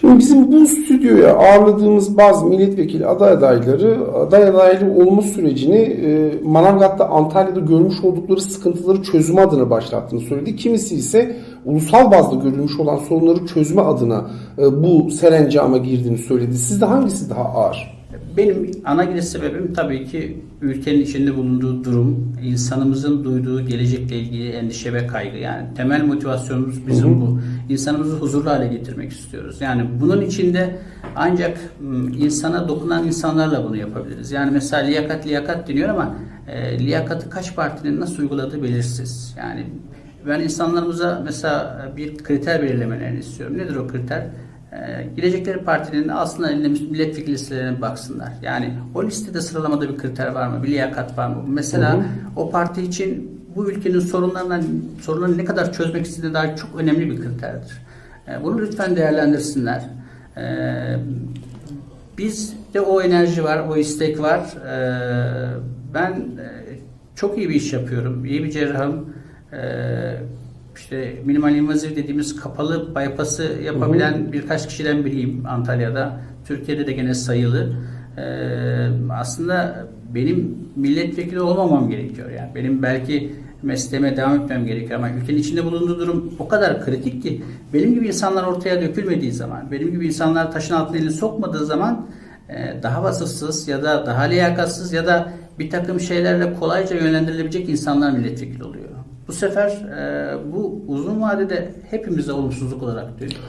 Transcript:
Şimdi bizim bu stüdyoya ağırladığımız bazı milletvekili aday adayları aday adaylığı olma sürecini e, Manavgat'ta Antalya'da görmüş oldukları sıkıntıları çözümü adına başlattığını söyledi. Kimisi ise ulusal bazda görülmüş olan sorunları çözme adına e, bu serencama girdiğini söyledi. Sizde hangisi daha ağır? Benim ana giriş sebebim tabii ki ülkenin içinde bulunduğu durum, insanımızın duyduğu gelecekle ilgili endişe ve kaygı. Yani temel motivasyonumuz bizim bu. İnsanımızı huzurlu hale getirmek istiyoruz. Yani bunun içinde ancak insana dokunan insanlarla bunu yapabiliriz. Yani mesela liyakat liyakat deniyor ama e, liyakatı kaç partinin nasıl uyguladığı belirsiz. Yani ben insanlarımıza mesela bir kriter belirlemelerini istiyorum. Nedir o kriter? Ee, Gidecekleri partinin aslında elinde milletvekili listelerine baksınlar. Yani o listede sıralamada bir kriter var mı? Bir liyakat var mı? Mesela Hı hı. o parti için bu ülkenin sorunlarından sorunlarını ne kadar çözmek istediğine dair çok önemli bir kriterdir. Ee, Bunu lütfen değerlendirsinler. Ee, Bizde o enerji var, o istek var. Ben e, çok iyi bir iş yapıyorum, iyi bir cerrahım. İşte minimal invazif dediğimiz kapalı bypass'ı yapabilen birkaç kişiden biriyim Antalya'da. Türkiye'de de gene sayılı. Ee, aslında benim milletvekili olmamam gerekiyor yani. Benim belki mesleğime devam etmem gerekiyor ama ülkenin içinde bulunduğu durum o kadar kritik ki benim gibi insanlar ortaya dökülmediği zaman, benim gibi insanlar taşın altına elini sokmadığı zaman e, daha vasıfsız ya da daha liyakatsız ya da bir takım şeylerle kolayca yönlendirilebilecek insanlar milletvekili oluyor. Bu sefer e, bu uzun vadede hepimize olumsuzluk olarak dönüyor.